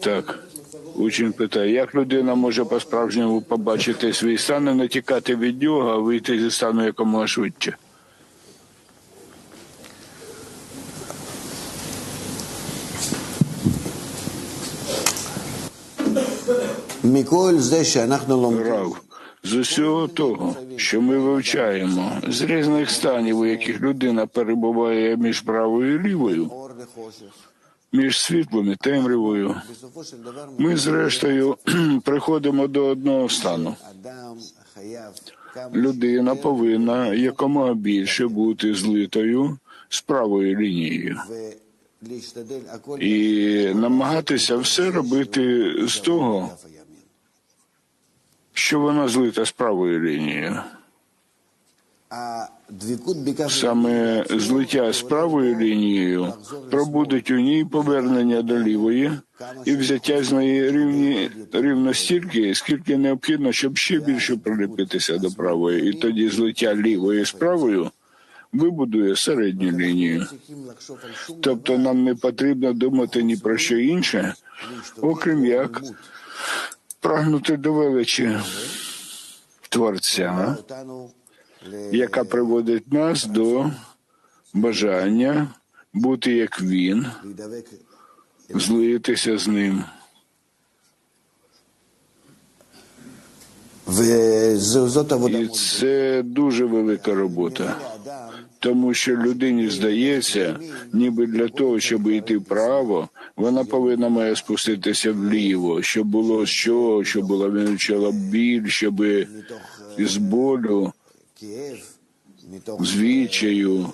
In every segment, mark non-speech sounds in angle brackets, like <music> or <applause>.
Так. Учень питає, як людина може по-справжньому побачити свій стан і натікати від нього, а вийти зі стану якомога швидше. Рав, з усього того, що ми вивчаємо, з різних станів, у яких людина перебуває між правою і лівою, між світлом і темрявою. Ми, зрештою, <clears throat> приходимо до одного стану. Людина повинна якомога більше бути злитою з правою лінією і намагатися все робити з того, що вона злита з правою лінією. Саме злиття з правою лінією пробудить у ній повернення до лівої і взяття з неї рівні рівно стільки, скільки необхідно, щоб ще більше приліпитися до правої, і тоді злиття лівої з правою вибудує середню лінію. Тобто нам не потрібно думати ні про що інше, окрім як прагнути до величі творця яка приводить нас до бажання бути як він, злитися з ним. І це дуже велика робота, тому що людині здається, ніби для того, щоб йти вправо, вона повинна має спуститися вліво, щоб було що, щоб була вінчала біль, щоб із болю звідчаю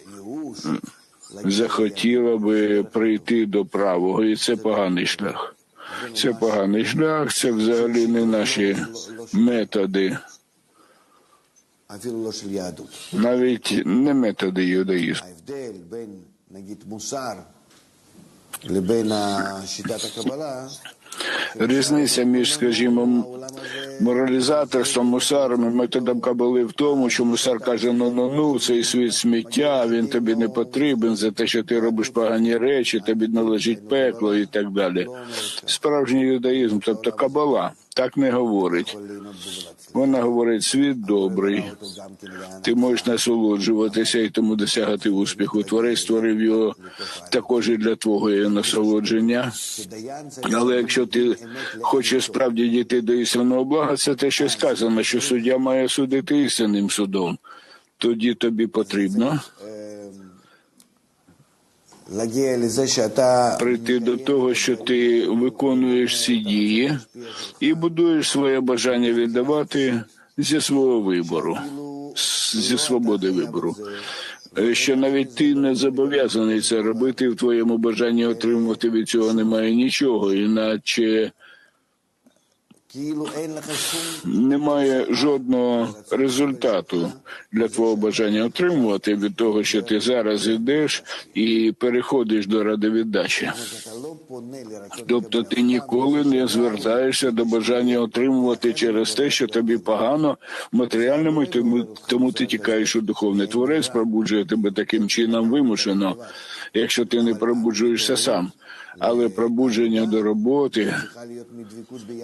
захотіла би прийти до правого, і це поганий шлях. Це поганий шлях, це взагалі не наші методи. Навіть не методи юдаїзму. Різниця між, скажімо, моралізаторством, мусаром і методом кабали в тому, що мусар каже: ну ну ну цей світ сміття, він тобі не потрібен за те, що ти робиш погані речі, тобі належить пекло і так далі. Справжній юдаїзм, тобто кабала так не говорить. Вона говорить: світ добрий, ти можеш насолоджуватися і тому досягати успіху. Творець створив його також і для твого насолодження. Але якщо ти хочеш справді дійти до істинного блага, це те, що сказано, що суддя має судити істинним судом. Тоді тобі потрібно прийти до того, що ти виконуєш всі дії і будуєш своє бажання віддавати зі свого вибору, зі свободи вибору. Е, Що навіть ти не зобов'язаний це робити, в твоєму бажанні отримувати від цього немає нічого, іначе немає жодного результату для твого бажання отримувати від того, що ти зараз йдеш і переходиш до радовіддачі. Тобто ти ніколи не звертаєшся до бажання отримувати через те, що тобі погано в матеріальному, тому, тому ти тікаєш у духовний творець, пробуджує тебе таким чином вимушено, якщо ти не пробуджуєшся сам але пробудження до роботи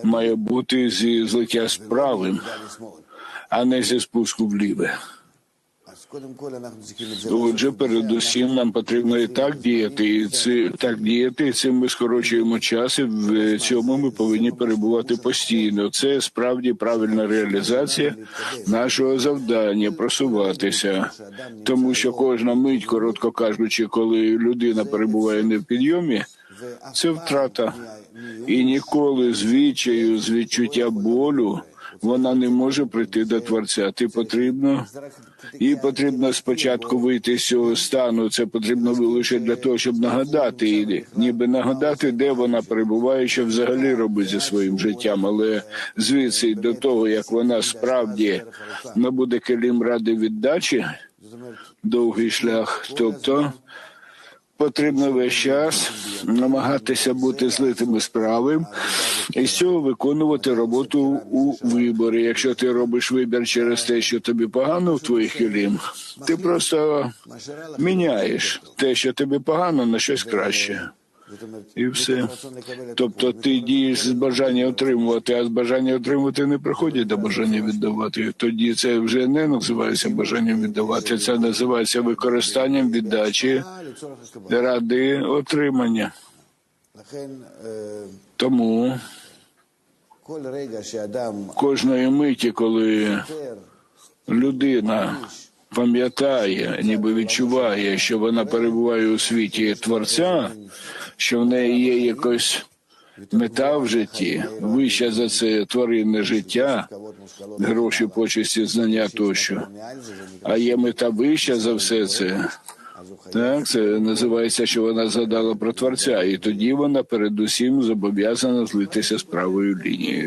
має бути зі злиття справи, а не зі спуску вліве. Отже, передусім нам потрібно і так діяти, і це так діяти. і Цим ми скорочуємо час, і в цьому ми повинні перебувати постійно. Це справді правильна реалізація нашого завдання просуватися, тому що кожна мить, коротко кажучи, коли людина перебуває не в підйомі це втрата і ніколи з вічею, з відчуття болю. Вона не може прийти до творця. Ти потрібно їй потрібно спочатку вийти з цього стану. Це потрібно лише для того, щоб нагадати її, ніби нагадати, де вона перебуває, що взагалі робить зі своїм життям. Але звідси до того, як вона справді набуде келім ради віддачі, довгий шлях, тобто потрібно весь час намагатися бути злитими справи і з цього виконувати роботу у виборі. Якщо ти робиш вибір через те, що тобі погано в твоїх кілім, ти просто міняєш те, що тобі погано, на щось краще і все. Тобто ти дієш з бажання отримувати, а з бажання отримувати не приходять до бажання віддавати. Тоді це вже не називається бажанням віддавати, це називається використанням віддачі ради отримання. Тому кожної миті, коли людина пам'ятає, ніби відчуває, що вона перебуває у світі творця, що в неї є якась Мета в житті вища за це тваринне життя, гроші, почесті, знання тощо. А є мета вища за все це. Так, це називається, що вона згадала про творця, і тоді вона передусім зобов'язана злитися з правою лінією.